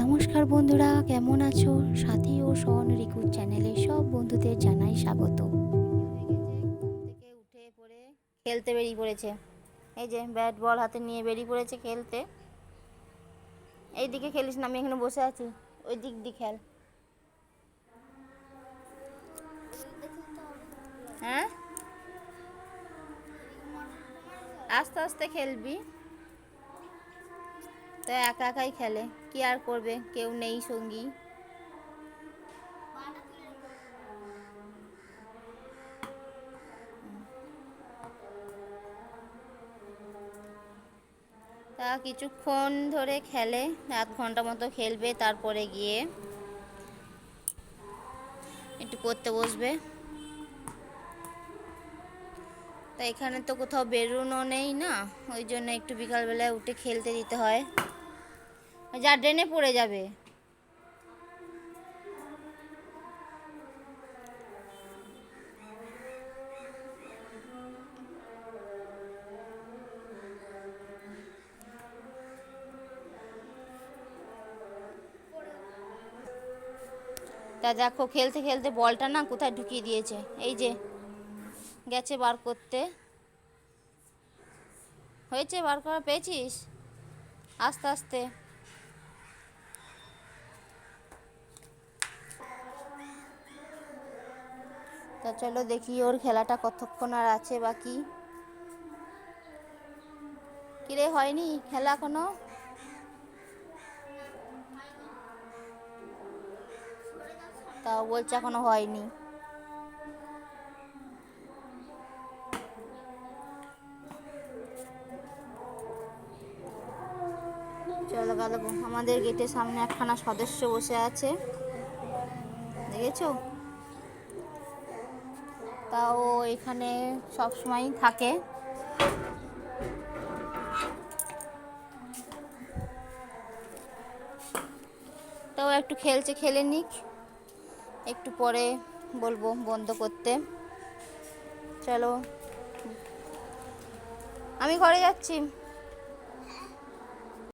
নমস্কার বন্ধুরা, কেমন আছো? সাথী ও সন রিকুর চ্যানেলে সব বন্ধুদের জানাই স্বাগত। উঠে পড়ে খেলতে বেরিয়ে পড়েছে। এই যে ব্যাট বল হাতে নিয়ে বেরিয়ে পড়েছে খেলতে। এই দিকে খেলিস না, আমি এখানে বসে আছি। ওই দিক দিয়ে খেল। হ্যাঁ? আস্তে আস্তে খেলবি। তো একা একাই খেলে। কি আর করবে? কেউ নেই সঙ্গী। তা কিছুক্ষণ ধরে খেলে, আধ ঘণ্টা মতো খেলবে, তারপরে গিয়ে একটু পড়তে বসবে। তা এখানে তো কোথাও বেরোনো নেই না, ওই জন্য একটু বিকালবেলায় উঠে খেলতে দিতে হয়। যা ড্রেনে পড়ে যাবে। তা দেখো, খেলতে খেলতে বলটা না কোথায় ঢুকিয়ে দিয়েছে। এই যে গেছে বার করতে। হয়েছে বার করা, পেয়েছিস? আস্তে আস্তে। তা চলো দেখি ওর খেলাটা কতক্ষণ আর আছে বাকি কিরে, হয়নি খেলা এখনও? তা বলছে এখনও হয়নি। চলো গেল আমাদের গেটের সামনে একখানা সদস্য বসে আছে। দেখেছ? তাও এখানে সব সময় থাকে। তো ও একটু খেলছে, খেলে নিক। একটু পরে বলব বন্ধ করতে। চলো। আমি ঘরে যাচ্ছি।